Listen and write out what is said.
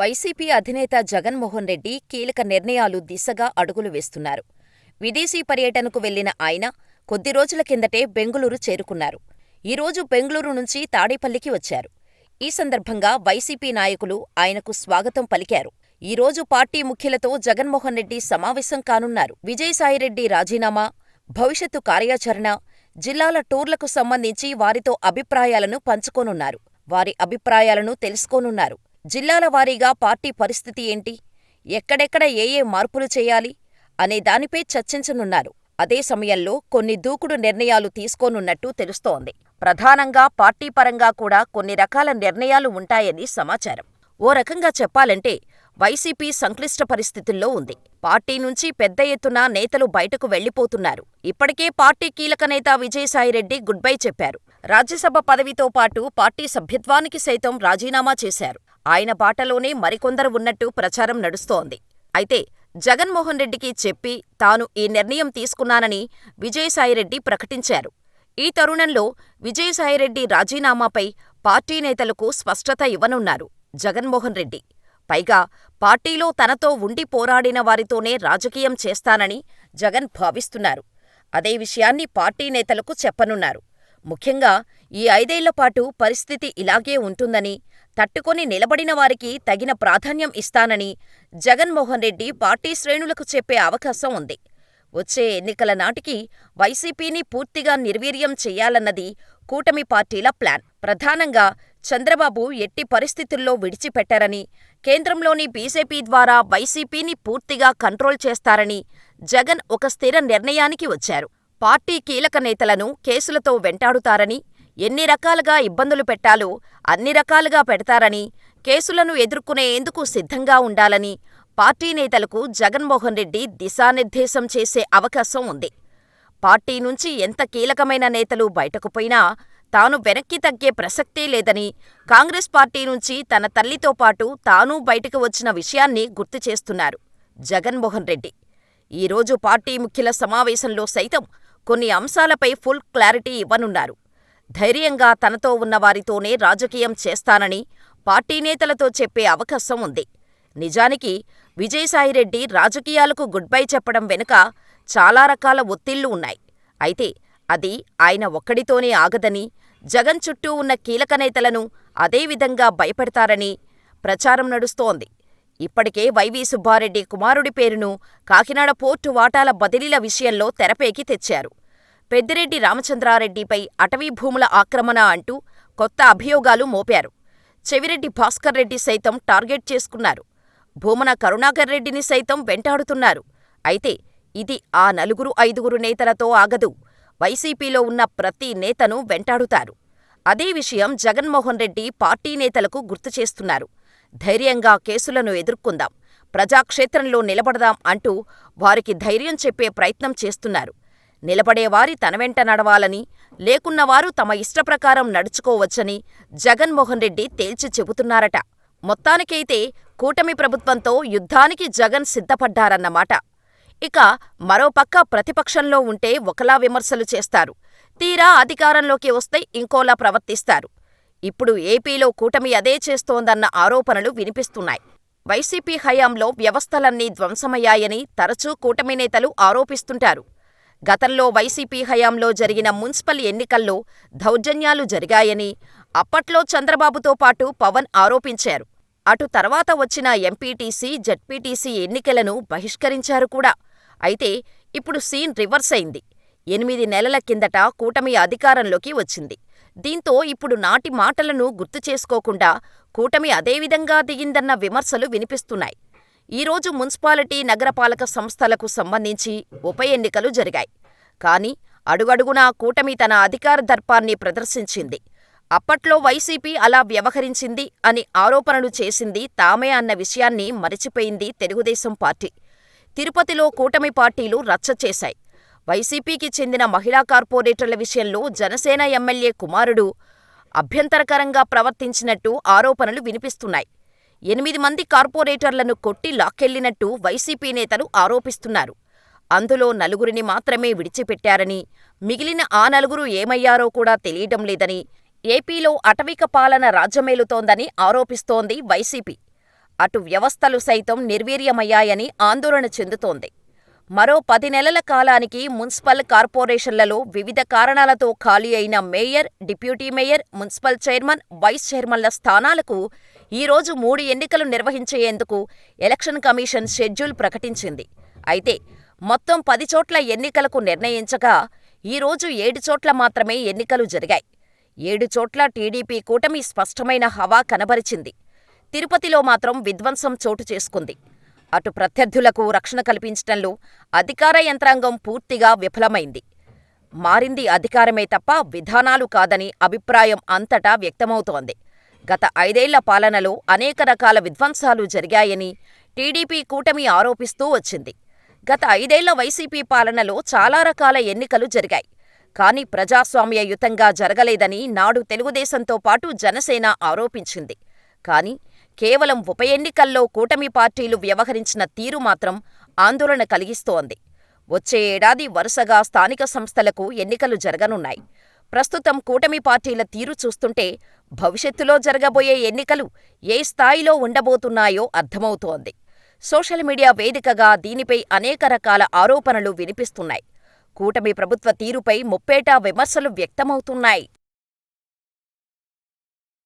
YCP అధినేత జగన్మోహన్ రెడ్డి కీలక నిర్ణయాలు దిశగా అడుగులు వేస్తున్నారు. విదేశీ పర్యటనకు వెళ్ళిన ఆయన కొద్ది రోజుల కిందటే బెంగుళూరు చేరుకున్నారు. ఈరోజు బెంగుళూరు నుంచి తాడేపల్లికి వచ్చారు. ఈ సందర్భంగా వైసీపీ నాయకులు ఆయనకు స్వాగతం పలికారు. ఈరోజు పార్టీ ముఖ్యులతో జగన్మోహన్ రెడ్డి సమావేశం కానున్నారు. విజయసాయిరెడ్డి రాజీనామా, భవిష్యత్తు కార్యాచరణ, జిల్లాల టూర్లకు సంబంధించి వారితో అభిప్రాయాలను పంచుకోనున్నారు. వారి అభిప్రాయాలను తెలుసుకోనున్నారు. జిల్లాల వారీగా పార్టీ పరిస్థితి ఏంటి? ఎక్కడెక్కడ ఏయే మార్పులు చేయాలి? అనే దానిపై చర్చించనున్నారు. అదే సమయంలో కొన్ని దూకుడు నిర్ణయాలు తీసుకోనున్నట్టు తెలుస్తోంది. ప్రధానంగా పార్టీ పరంగా కూడా కొన్ని రకాల నిర్ణయాలు ఉంటాయని సమాచారం. ఓ రకంగా చెప్పాలంటే వైసీపీ సంక్లిష్ట పరిస్థితుల్లో ఉంది. పార్టీ నుంచి పెద్ద ఎత్తున నేతలు బయటకు వెళ్ళిపోతున్నారు. ఇప్పటికే పార్టీ కీలక నేత విజయసాయిరెడ్డి గుడ్బై చెప్పారు. రాజ్యసభ పదవితో పాటు పార్టీ సభ్యత్వానికి సైతం రాజీనామా చేశారు. ఆయన బాటలోనే మరికొందరు ఉన్నట్టు ప్రచారం నడుస్తోంది. అయితే జగన్మోహన్ రెడ్డికి చెప్పి తాను ఈ నిర్ణయం తీసుకున్నానని విజయసాయిరెడ్డి ప్రకటించారు. ఈ తరుణంలో విజయసాయిరెడ్డి రాజీనామాపై పార్టీ నేతలకు స్పష్టత ఇవ్వనున్నారు జగన్మోహన్ రెడ్డి. పైగా పార్టీలో తనతో ఉండి పోరాడిన వారితోనే రాజకీయం చేస్తానని జగన్ భావిస్తున్నారు. అదే విషయాన్ని పార్టీ నేతలకు చెప్పనున్నారు. ముఖ్యంగా ఈ ఐదేళ్ళపాటు పరిస్థితి ఇలాగే ఉంటుందని, తట్టుకొని నిలబడిన వారికి తగిన ప్రాధాన్యం ఇస్తానని జగన్మోహన్ రెడ్డి పార్టీ శ్రేణులకు చెప్పే అవకాశం ఉంది. వచ్చే ఎన్నికల నాటికి వైసీపీని పూర్తిగా నిర్వీర్యం చేయాలన్నది కూటమి పార్టీల ప్లాన్. ప్రధానంగా చంద్రబాబు ఎట్టి పరిస్థితుల్లో విడిచిపెట్టరని, కేంద్రంలోని బీజేపీ ద్వారా వైసీపీని పూర్తిగా కంట్రోల్ చేస్తారని జగన్ ఒక స్థిర నిర్ణయానికి వచ్చారు. పార్టీ కీలక నేతలను కేసులతో వెంటాడుతారని, ఎన్ని రకాలుగా ఇబ్బందులు పెట్టాలో అన్ని రకాలుగా పెడతారని, కేసులను ఎదుర్కొనేందుకు సిద్ధంగా ఉండాలని పార్టీ నేతలకు జగన్మోహన్ రెడ్డి దిశానిర్దేశం చేసే అవకాశం ఉంది. పార్టీ నుంచి ఎంత కీలకమైన నేతలు బయటకు పోయినా తాను వెనక్కి తగ్గే ప్రసక్తే లేదని కాంగ్రెస్ పార్టీ నుంచి తన తల్లితో పాటు తానూ బయటకు వచ్చిన విషయాన్ని గుర్తు చేస్తున్నారు జగన్మోహన్ రెడ్డి. ఈరోజు పార్టీ ముఖ్యుల సమావేశంలో సైతం కొన్ని అంశాలపై ఫుల్ క్లారిటీ ఇవ్వనున్నారు. ధైర్యంగా తనతో ఉన్నవారితోనే రాజకీయం చేస్తానని పార్టీ నేతలతో చెప్పే అవకాశం ఉంది. నిజానికి విజయసాయిరెడ్డి రాజకీయాలకు గుడ్బై చెప్పడం వెనుక చాలా రకాల ఒత్తిళ్ళు ఉన్నాయి. అయితే అది ఆయన ఒక్కడితోనే ఆగదని, జగన్ చుట్టూ ఉన్న కీలక నేతలను అదేవిధంగా భయపెడతారని ప్రచారం నడుస్తోంది. ఇప్పటికే వైవీ సుబ్బారెడ్డి కుమారుడి పేరును కాకినాడ పోర్టు వాటాల బదిలీల విషయంలో తెరపేకి తెచ్చారు. పెద్దిరెడ్డి రామచంద్రారెడ్డిపై అటవీ భూముల ఆక్రమణ అంటూ కొత్త అభియోగాలు మోపారు. చెవిరెడ్డి భాస్కర్ రెడ్డి సైతం టార్గెట్ చేసుకున్నారు. భూమన కరుణాకర్ రెడ్డిని సైతం వెంటాడుతున్నారు. అయితే ఇది ఆ నలుగురు ఐదుగురు నేతలతో ఆగదు. వైసీపీలో ఉన్న ప్రతి నేతను వెంటాడుతారు. అదే విషయం జగన్మోహన్ రెడ్డి పార్టీ నేతలకు గుర్తు చేస్తున్నారు. ధైర్యంగా కేసులను ఎదుర్కొందాం, ప్రజాక్షేత్రంలో నిలబడదాం అంటూ వారికి ధైర్యం చెప్పే ప్రయత్నం చేస్తున్నారు. నిలబడేవారి తన వెంట నడవాలని, లేకున్నవారు తమ ఇష్టప్రకారం నడుచుకోవచ్చని జగన్మోహన్ రెడ్డి తేల్చి చెబుతున్నారట. మొత్తానికైతే కూటమి ప్రభుత్వంతో యుద్ధానికి జగన్ సిద్ధపడ్డారన్నమాట. ఇక మరోపక్క ప్రతిపక్షంలో ఉంటే ఒకలా విమర్శలు చేస్తారు. తీరా అధికారంలోకి వస్తే ఇంకోలా ప్రవర్తిస్తారు. ఇప్పుడు ఏపీలో కూటమి అదే చేస్తోందన్న ఆరోపణలు వినిపిస్తున్నాయి. వైసీపీ హయాంలో వ్యవస్థలన్నీ ధ్వంసమయ్యాయని తరచూ కూటమి నేతలు ఆరోపిస్తుంటారు. గతంలో వైసీపీ హయాంలో జరిగిన మున్సిపల్ ఎన్నికల్లో దౌర్జన్యాలు జరిగాయని అప్పట్లో చంద్రబాబుతో పాటు పవన్ ఆరోపించారు. అటు తర్వాత వచ్చిన ఎంపీటీసీ, జడ్పీటీసీ ఎన్నికలను బహిష్కరించారు కూడా. అయితే ఇప్పుడు సీన్ రివర్స్ అయింది. ఎనిమిది నెలల కిందట కూటమి అధికారంలోకి వచ్చింది. దీంతో ఇప్పుడు నాటి మాటలను గుర్తు చేసుకోకుండా కూటమి అదేవిధంగా దిగిందన్న విమర్శలు వినిపిస్తున్నాయి. ఈరోజు మున్సిపాలిటీ, నగరపాలక సంస్థలకు సంబంధించి ఉప ఎన్నికలు జరిగాయి. కానీ అడుగడుగునా కూటమి తన అధికార దర్పాన్ని ప్రదర్శించింది. అప్పట్లో వైసీపీ అలా వ్యవహరించింది అని ఆరోపణలు చేసింది తామే అన్న విషయాన్ని మరిచిపోయింది తెలుగుదేశం పార్టీ. తిరుపతిలో కూటమి పార్టీలు రచ్చ చేశాయి. వైసీపీకి చెందిన మహిళా కార్పొరేటర్ల విషయంలో జనసేన ఎమ్మెల్యే కుమారుడు అభ్యంతరకరంగా ప్రవర్తించినట్టు ఆరోపణలు వినిపిస్తున్నాయి. ఎనిమిది మంది కార్పొరేటర్లను కొట్టి లాక్కెళ్ళినట్టు వైసీపీ నేతలు ఆరోపిస్తున్నారు. అందులో నలుగురిని మాత్రమే విడిచిపెట్టారని, మిగిలిన ఆ నలుగురు ఏమయ్యారో కూడా తెలియడం లేదని ఏపీలో అటవిక పాలన రాజ్యమేలుతోందని ఆరోపిస్తోంది వైసీపీ. అటు వ్యవస్థలు సైతం నిర్వీర్యమయ్యాయని ఆందోళన చెందుతోంది. మరో పది నెలల కాలానికి మున్సిపల్ కార్పొరేషన్లలో వివిధ కారణాలతో ఖాళీ అయిన mayor, deputy mayor, municipal chairman, vice చైర్మన్ల స్థానాలకు ఈ రోజు మూడు ఎన్నికలు నిర్వహించేందుకు ఎలక్షన్ కమిషన్ షెడ్యూల్ ప్రకటించింది. అయితే మొత్తం పది చోట్ల ఎన్నికలకు నిర్ణయించగా ఈరోజు ఏడు చోట్ల మాత్రమే ఎన్నికలు జరిగాయి. ఏడు చోట్ల టీడీపీ కూటమి స్పష్టమైన హవా కనబరిచింది. తిరుపతిలో మాత్రం విధ్వంసం చోటు చేసుకుంది. అటు ప్రత్యర్థులకు రక్షణ కల్పించటంలో అధికార యంత్రాంగం పూర్తిగా విఫలమైంది. మారింది అధికారమే తప్ప విధానాలు కాదని అభిప్రాయం అంతటా వ్యక్తమవుతోంది. గత ఐదేళ్ళ పాలనలో అనేక రకాల విధ్వంసాలు జరిగాయని టీడీపీ కూటమి ఆరోపిస్తూ వచ్చింది. గత ఐదేళ్ళ వైసీపీ పాలనలో చాలా రకాల ఎన్నికలు జరిగాయి. కానీ ప్రజాస్వామ్యయుతంగా జరగలేదని నాడు తెలుగుదేశంతో పాటు జనసేన ఆరోపించింది. కానీ కేవలం ఉప ఎన్నికల్లో కూటమి పార్టీలు వ్యవహరించిన తీరు మాత్రం ఆందోళన కలిగిస్తోంది. వచ్చే ఏడాది వరుసగా స్థానిక సంస్థలకు ఎన్నికలు జరగనున్నాయి. ప్రస్తుతం కూటమి పార్టీల తీరు చూస్తుంటే భవిష్యత్తులో జరగబోయే ఎన్నికలు ఏ స్థాయిలో ఉండబోతున్నాయో అర్థమవుతోంది. సోషల్ మీడియా వేదికగా దీనిపై అనేక రకాల ఆరోపణలు వినిపిస్తున్నాయి. కూటమి ప్రభుత్వ తీరుపై ముప్పేటా విమర్శలు వ్యక్తమవుతున్నాయి.